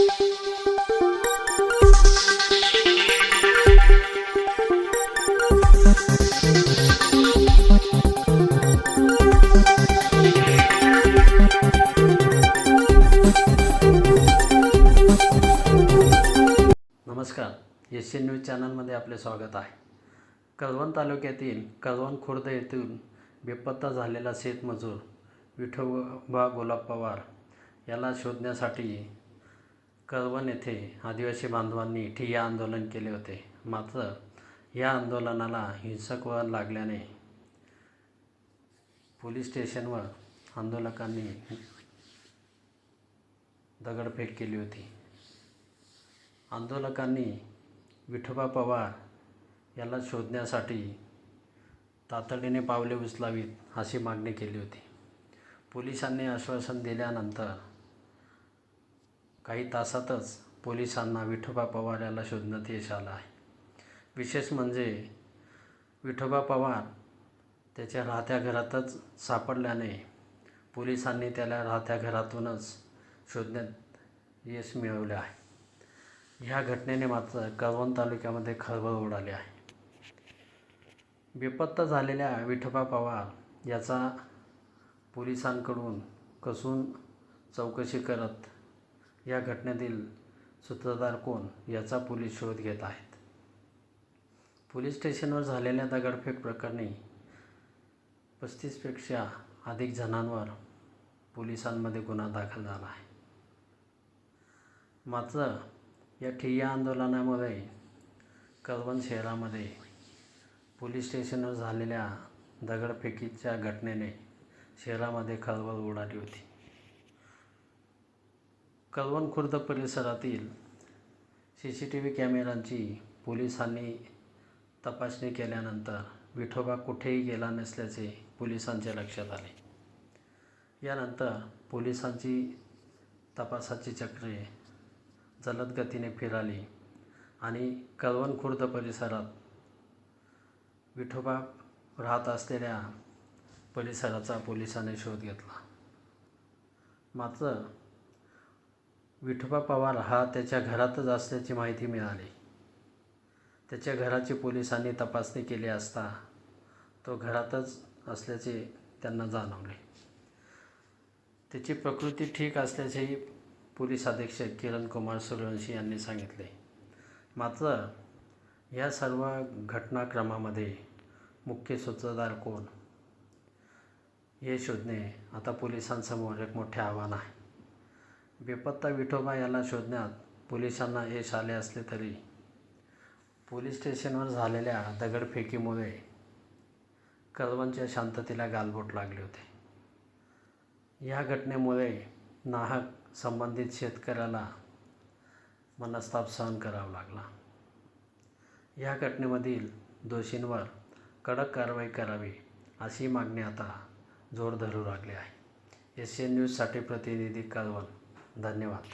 नमस्कार. Asian news चॅनलमध्ये आपले स्वागत आहे. कळवण तालुक्यातील कळवण खुर्द येथून बेपत्ता झालेला शेतमजूर विठोबा गुलाब पवार याला शोधण्यासाठी कळवण येथे आदिवासी बांधवांनी ठिय्या आंदोलन केले होते. मात्र या आंदोलनाला हिंसक वळण लागल्याने पोलीस स्टेशनवर आंदोलकांनी दगडफेक केली होती. आंदोलकांनी विठोबा पवार याला शोधण्यासाठी तातडीने पावले उचलावीत अशी मागणी केली होती. पोलिसांनी आश्वासन दिल्यानंतर काही तासातच पोलिसांना विठोबा पवार याला शोधण्यात यश आलं आहे. विशेष म्हणजे विठोबा पवार त्याच्या राहत्या घरातच सापडल्याने पोलिसांनी त्याला राहत्या घरातूनच शोधण्यात यश मिळवले आहे. ह्या घटनेने मात्र कळवण तालुक्यामध्ये खळबळ उडाली आहे. बेपत्ता झालेल्या विठोबा पवार याचा पोलिसांकडून कसून चौकशी करत या घटनेतील सूत्रधार कोण याचा पोलीस शोध घेत आहेत. पोलीस स्टेशनवर झालेल्या दगडफेक प्रकरणी पस्तीसपेक्षा अधिक जणांवर पोलिसांमध्ये गुन्हा दाखल झाला आहे. मात्र या ठिय्या आंदोलनामुळे कळवण शहरामध्ये पोलीस स्टेशनवर झालेल्या दगडफेकीच्या घटनेने शहरामध्ये खळबळ उडाली होती. कळवण खुर्द परिसरातील सी सी टी व्ही कॅमेऱ्यांची पोलिसांनी तपासणी केल्यानंतर विठोबा कुठेही गेला नसल्याचे पोलिसांच्या लक्षात आले. यानंतर पोलिसांची तपासाची चक्रे जलद गतीने फिराली आणि कळवण खुर्द परिसरात विठोबा राहत असलेल्या परिसराचा पोलिसांनी शोध घेतला. मात्र विठोबा पवार हा त्याच्या घरातच असल्याची माहिती मिळाली. त्याच्या घराची पोलिसांनी तपासणी केली असता तो घरातच असल्याचे त्यांना जाणवले. त्याची प्रकृती ठीक असल्याचेही पोलीस अधीक्षक किरण कुमार सूर्यवंशी यांनी सांगितले. मात्र या सर्व घटनाक्रमामध्ये मुख्य सूत्रधार कोण? हे शोधणे आता पोलिसांसमोर एक मोठे आव्हान आहे. बेपत्ता विठोबा याला शोधण्यात पोलिसांना यश आले असले तरी पोलीस स्टेशनवर झालेल्या दगडफेकीमुळे कळवणच्या शांततेला गालबोट लागले होते. या घटनेमुळे नाहक संबंधित शेतकऱ्याला मनस्ताप सहन करावा लागला. या घटनेमधील दोषींवर कडक कारवाई करावी अशी मागणी आता जोर धरू लागली आहे. एस एन न्यूजसाठी प्रतिनिधी कळवण धन्यवाद.